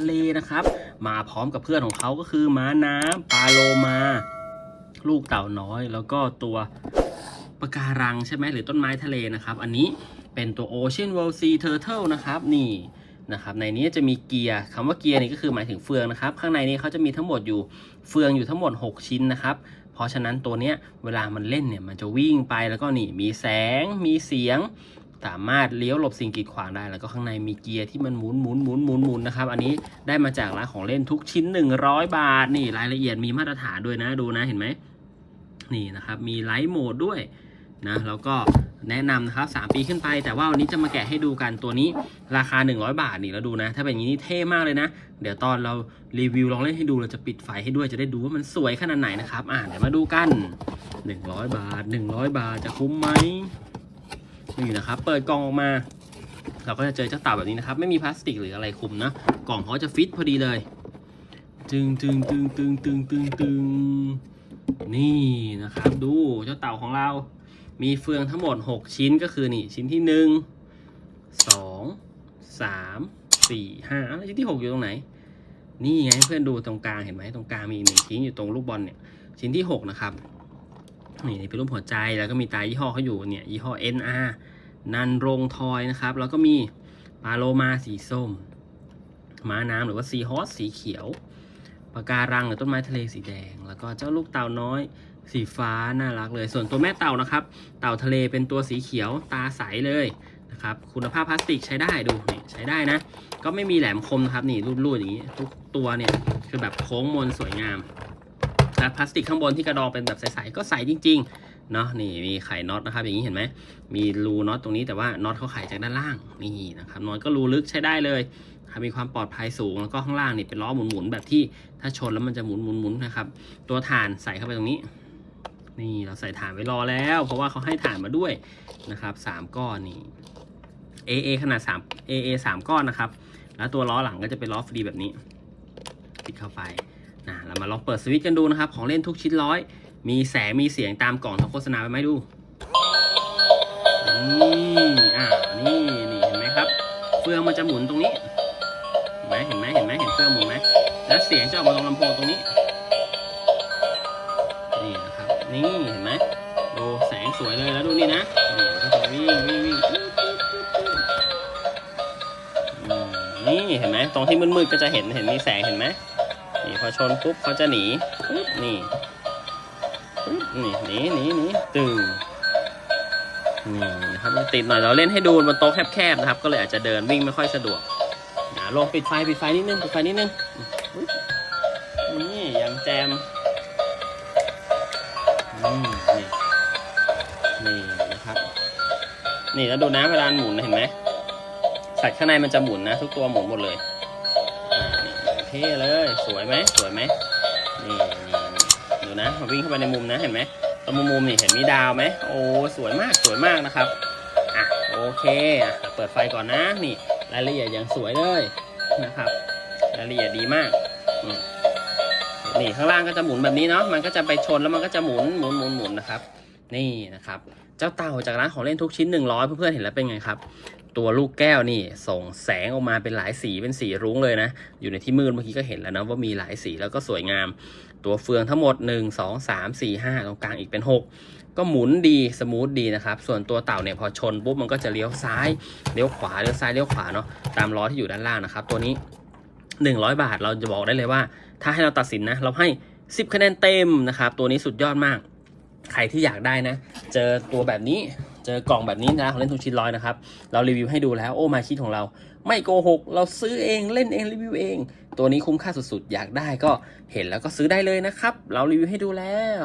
ทะเลนะครับ มาพร้อมกับเพื่อนของเขาก็คือม้าน้ำปลาโลมา ลูกเต่าน้อย แล้วก็ตัวปะการังใช่ไหมหรือต้นไม้ทะเลนะครับ อันนี้เป็นตัว Ocean World Sea Turtle นะครับนี่นะครับในนี้จะมีเกียร์คำว่าเกียร์นี่ก็คือหมายถึงเฟืองนะครับ ข้างในนี้เขาจะมีทั้งหมดอยู่เฟืองอยู่ทั้งหมด 6 ชิ้นนะครับ เพราะฉะนั้นตัวเนี้ยเวลามันเล่นเนี่ยมันจะวิ่งไปแล้วก็นี่มีแสงมีเสียง สามารถเลี้ยวหลบสิ่งกีดขวางได้ แล้วก็ข้างในมีเกียร์ที่มันหมุนหมุนหมุนหมุนหมุนนะครับ อันนี้ได้มาจากร้านของเล่นทุกชิ้น 100 บาท นี่รายละเอียดมีมาตรฐานด้วยนะดูนะเห็นไหมนี่นะครับมีไลท์โหมดด้วยนะแล้วก็แนะนำนะครับ 3 ปีขึ้นไป แต่ว่าวันนี้จะมาแกะให้ดูกันตัวนี้ราคา 100 บาทนี่แล้วดูนะ ถ้าเป็นอย่างนี้นี่เท่มากเลยนะ เดี๋ยวตอนเรารีวิวลองเล่นให้ดูเราจะปิดไฟให้ด้วยจะได้ดูว่ามันสวยขนาดไหนนะครับ อ่าเดี๋ยวมาดูกัน 100 บาท 100 บาทจะคุ้มไหม นี่นะครับ เปิดกล่องออกมา เราก็จะเจอเจ้าเต่าแบบนี้นะครับ ไม่มีพลาสติกหรืออะไรคลุมนะ กล่องเขาจะฟิตพอดีเลย ตึงตึงตึงตึงตึงตึงตึงนี่นะครับ ดูเจ้าเต่าของเรา มีเฟืองทั้งหมด 6 ชิ้นก็คือนี่ ชิ้นที่ 1 2 3 4 5แล้วชิ้นที่ 6 อยู่ตรงไหน นี่ไงเพื่อนดูตรงกลางเห็นไหมตรงกลางมีหนึ่งชิ้นอยู่ตรงลูกบอลเนี่ย ชิ้นที่ 6 นะครับนี่เป็นรูปหัวใจแล้วก็มีตายี่ห้อเขาอยู่เนี่ยยี่ห้อ NR นันรงทอยนะครับ แล้วก็มีปลาโลมาสีส้มม้าน้ำหรือว่าซีฮอสสีเขียวปะการังหรือต้นไม้ทะเลสีแดง แล้วก็เจ้าลูกเต่าน้อยสีฟ้าน่ารักเลย ส่วนตัวแม่เต่านะครับ เต่าทะเลเป็นตัวสีเขียวตาใสเลยนะครับ คุณภาพพลาสติกใช้ได้ดูนี่ใช้ได้นะ ก็ไม่มีแหลมคมนะครับนี่รูดๆอย่างนี้ทุกตัวเนี่ยคือแบบโค้งมนสวยงามและพลาสติกข้างบนที่กระดองเป็นแบบใสๆก็ใสจริง ๆ เนาะนี่มีไขน็อตนะครับ อย่างนี้เห็นไหมมีรูน็อตตรงนี้แต่ว่าน็อตเขาไขจากด้านล่างนี่นะครับน็อตก็รูลึกใช้ได้เลยครับมีความปลอดภัยสูงแล้วก็ข้างล่างนี่เป็นล้อหมุนๆแบบที่ถ้าชนแล้วมันจะหมุนๆๆนะครับ ตัวถ่านใส่เข้าไปตรงนี้ นี่เราใส่ถ่านไว้รอแล้ว เพราะว่าเขาให้ถ่านมาด้วยนะครับสามก้อนนี่ AA ขนาด3 AA สามก้อนนะครับ แล้วตัวล้อหลังก็จะเป็นล้อฟรีแบบนี้ ติดเข้าไปนะเรามาลองเปิดสวิตช์กันดูนะครับ ของเล่นทุกชิ้นร้อย มีแสงมีเสียงตามกล่องทางโฆษณาไปไหมดูนี่อ่านี่นี่เห็นไหมครับ เฟืองมันจะหมุนตรงนี้เห็นไหมเห็นไหมเห็นไหมเห็นเฟืองหมุนไหมแล้วเสียงจะออกมาตรงลำโพงตรงนี้ นี่นะครับ นี่เห็นไหมดูแสงสวยเลยแล้วดูนี่นะนี่ก็จะวิ่งวิ่งวิ่งนี่เห็นไหมตรงที่มืดๆก็จะเห็นเห็นมีแสงเห็นไหมนี่พอชนปุ๊บเขาจะหนีปุ๊บนี่ นี่หนีหนีหนีตึงนี่นะครับติดหน่อยเราเล่นให้ดูบนโต๊ะแคบๆนะครับ ก็เลยอาจจะเดินวิ่งไม่ค่อยสะดวกนะลองปิดไฟปิดไฟนิดนึงปิดไฟนิดนึงนี่ยังแจมนี่นี่นะครับ นี่แล้วดูนะเวลาหมุนเห็นไหมสัตว์ข้างในมันจะหมุนนะ ทุกตัวหมุนหมดเลยเท่เลย สวยไหมสวยไหมนี่นี่นี่ ดูนะวิ่งเข้าไปในมุมนะเห็นไหมตรงมุมนี่เห็นมีดาวไหมโอ้สวยมากสวยมากนะครับอะโอเคอะเปิดไฟก่อนนะนี่รายละเอียดอย่างสวยเลยนะครับรายละเอียดดีมากนี่ข้างล่างก็จะหมุนแบบนี้เนาะมันก็จะไปชนแล้วมันก็จะหมุนหมุนหมุนหมุนนะครับ นี่นะครับ เจ้าเต่าจากร้านของเล่นทุกชิ้น 100 เพื่อนๆเห็นแล้วเป็นไงครับ ตัวลูกแก้วนี่ส่งแสงออกมาเป็นหลายสีเป็นสีรุ้งเลยนะ อยู่ในที่มืดเมื่อกี้ก็เห็นแล้วนะว่ามีหลายสีแล้วก็สวยงาม ตัวเฟืองทั้งหมด 1 2 3 4 5 ตรงกลางอีกเป็น 6 ก็หมุนดีสมูทดีนะครับ ส่วนตัวเต่าเนี่ยพอชนปุ๊บมันก็จะเลี้ยวซ้ายเลี้ยวขวาเลี้ยวซ้ายเลี้ยวขวาเนาะตามล้อที่อยู่ด้านล่างนะครับ ตัวนี้ 100 บาทเราจะบอกได้เลยว่า ถ้าให้เราตัดสินนะเราให้ 10 คะแนนเต็มนะครับตัวนี้สุดยอดมาก ใครที่อยากได้นะ เจอตัวแบบนี้ เจอกล่องแบบนี้นะของเล่นทุกชิ้นร้อยนะครับ เรารีวิวให้ดูแล้วโอ้มาคิดของเรา ไม่โกหก เราซื้อเองเล่นเองรีวิวเอง ตัวนี้คุ้มค่าสุดๆ อยากได้ก็เห็นแล้วก็ซื้อได้เลยนะครับ เรารีวิวให้ดูแล้ว